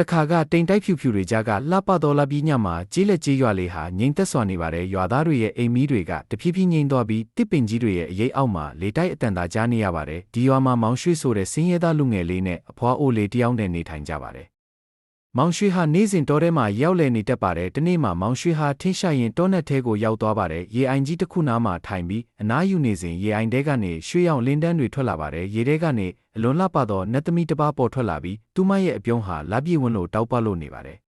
တခါကတိမ်တိုက်ဖြူဖြူတွေကြားကလှပတော်လာပြီးညမှာကြေးလက်ကြေးရွာလေးဟာငိမ့်သက်စွာနေပါတယ်ရွာသားတွေရဲ့အိမ်မီးတွေကတဖြည်းဖြည်းငိမ့်သွားပြီးတစ်ပင်ကြီးတွေရဲ့အရေးအောက်မှာလေတိုက်အတန်သာကြားနေရပါတယ်ဒီရွာမှာမောင်ရွှေဆိုတဲ့စင်းရဲသားလူငယ်လေးနဲ့အဖွားအိုလေးတယောက်နဲ့နေထိုင်ကြပါတယ် မောင်ရွှေဟာနေ့စဉ်တောထဲမှာရောက်လည်နေတတ်ပါတယ်။တနေ့မှာမောင်ရွှေဟာထင်းရှာရင်တောနက်ထဲကိုရောက်သွားပါတယ်။ရေအိုင်ကြီးတစ်ခုနားမှာထိုင်ပြီးအနားယူနေစဉ်ရေအိုင်ထဲကနေရွှေရောင်လင်းတန်းတွေထွက်လာပါတယ်။ရေထဲကနေအလွန်လှပသောနတ်သမီးတစ်ပါးပေါ်ထွက်လာပြီးသူမရဲ့အပြုံးဟာလပြည့်ဝန်းလို့တောက်ပလို့နေပါတယ်။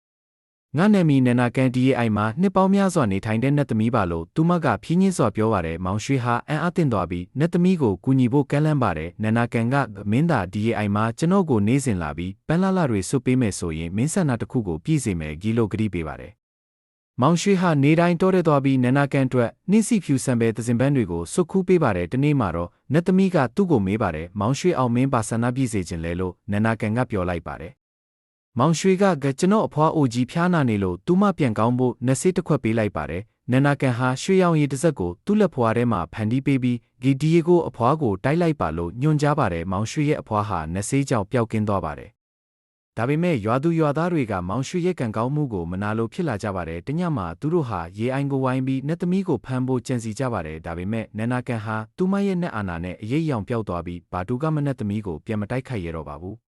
ငါနာမည်နန္နာကန်ဒီရဲ့အိုင်မှာနှစ်ပေါင်းများစွာနေထိုင်တဲ့နတ်သမီးပါလို့သူမကဖြင်းညင်းစွာပြောပါတယ်။မောင်ရွှေဟာအံ့အားသင့်သွားပြီးနတ်သမီးကိုကူညီဖို့ကမ်းလှမ်းပါတယ်။နန္နာကန်ကမင်းသားဒီရဲ့အိုင်မှာကျွန်တော်ကိုနေစဉ်လာပြီးပန်းလာလာတွေဆွပေးမယ်ဆိုရင်မင်းဆန္ဒတစ်ခုကိုပြည့်စေမယ်ဂီလို့ဂရီးပေးပါတယ်။မောင်ရွှေဟာနေတိုင်းတောတဲ့သွားပြီးနန္နာကန်အတွက်နှင်းစီဖြူစံပဲသစင်ပန်းတွေကိုစုတ်ခူးပေးပါတယ်တနေ့မှာတော့နတ်သမီးကသူ့ကိုမေးပါတယ်မောင်ရွှေအောင်မင်းပါဆန္ဒပြည့်စေခြင်းလဲလို့နန္နာကန်ကပြောလိုက်ပါတယ် မောင်ရွှေကကကျွန်တော်အဖွားအိုကြီးဖျားနာနေလို့သူမပြန်ကောင်းဖို့နှဆေးတစ်ခွက်ပေးလိုက်ပါတယ်နန္နာကန်ဟာရွှေရောင်ရည်တစ်စက်ကိုသူ့လက်ဖွားထဲမှာဖန်တီးပေးပြီးဂီဒီယေကိုအဖွားကိုတိုက်လိုက်ပါလို့ညွှန်ကြားပါတယ်မောင်ရွှေရဲ့အဖွားဟာနှဆေးကြောင့်ပျောက်ကင်းသွားပါတယ်ဒါပေမဲ့ရွာသူရွာသားတွေကမောင်ရွှေရဲ့ကံကောင်းမှုကိုမနာလိုဖြစ်လာကြပါတယ်။တညမှာသူတို့ဟာရေအိုင်ကိုဝိုင်းပြီးနတ်သမီးကိုဖမ်းဖို့ကြံစီကြပါတယ်။ဒါပေမဲ့နန္နာကန်ဟာသူမရဲ့နတ်အာဏာနဲ့အရေးအယောင်ပျောက်သွားပြီးဘာတူကမနတ်သမီးကိုပြန်မတိုက်ခိုက်ရတော့ပါဘူး။